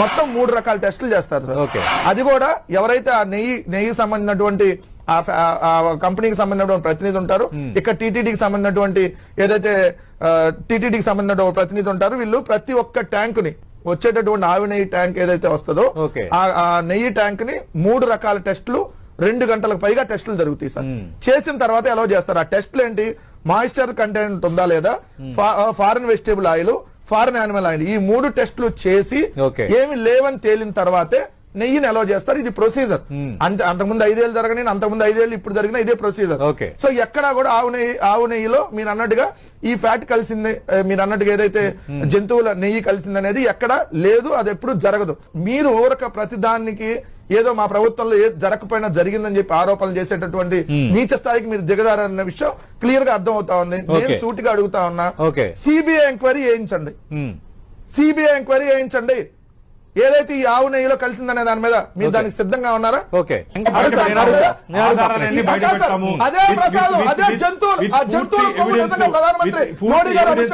మొత్తం మూడు రకాల టెస్టులు చేస్తారు సార్. అది కూడా ఎవరైతే ఆ నెయ్యి నెయ్యి సంబంధించినటువంటి కంపెనీకి సంబంధించినటువంటి ప్రతినిధి ఉంటారు ఇక్కడ టీటీడీకి సంబంధించినటువంటి ఏదైతే టీటీడీకి సంబంధించిన ప్రతినిధి ఉంటారు వీళ్ళు ప్రతి ఒక్క ట్యాంక్ని వచ్చేటటువంటి ఆవి నెయ్యి ట్యాంక్ ఏదైతే వస్తుందో ఆ నెయ్యి ట్యాంక్ని మూడు రకాల టెస్టులు రెండు గంటలకు పైగా టెస్టులు జరుగుతాయి సార్. చేసిన తర్వాత ఎలా చేస్తారు? ఆ టెస్టులు ఏంటి? మాయిశ్చర్ కంటెంట్ ఉందా లేదా? Foreign vegetable oil foreign animal oil ఈ మూడు టెస్టులు చేసి. ఏమి లేవని తేలిన తర్వాతే నెయ్యిని ఎలా చేస్తారు. ఇది ప్రొసీజర్ అంత అంతకుముందు ఐదేళ్ళు జరగని అంతకుముందు ఐదేళ్ళు ఇప్పుడు జరిగిన ఇదే ప్రొసీజర్. సో ఎక్కడా కూడా ఆవు నెయ్యి ఆవు నెయ్యిలో మీరు అన్నట్టుగా ఈ ఫ్యాట్ కలిసింది మీరు అన్నట్టుగా ఏదైతే జంతువుల నెయ్యి కలిసింది అనేది ఎక్కడ లేదు అది ఎప్పుడు జరగదు. మీరు ఊరక ప్రతి దానికి ఏదో మా ప్రభుత్వంలో ఏది జరగకపోయినా జరిగిందని చెప్పి ఆరోపణలు చేసేటటువంటి నీచ స్థాయికి మీరు దిగదారన్న విషయం క్లియర్గా అర్థం అవుతా ఉంది. నేను. సూటిగా అడుగుతా ఉన్నా. సిబిఐ ఎంక్వైరీ చేయించండి. సిబిఐ ఎంక్వైరీ చేయించండి. ఏదైతే ఈ ఆవు నెయ్యిలో కలిసిందనే దాని మీద మీరు. దానికి సిద్ధంగా ఉన్నారా? ఓకే. అదే ప్రసాదం, అదే జంతువులు, ఆ జంతువుల ప్రధానమంత్రి మోడీ గారు evidence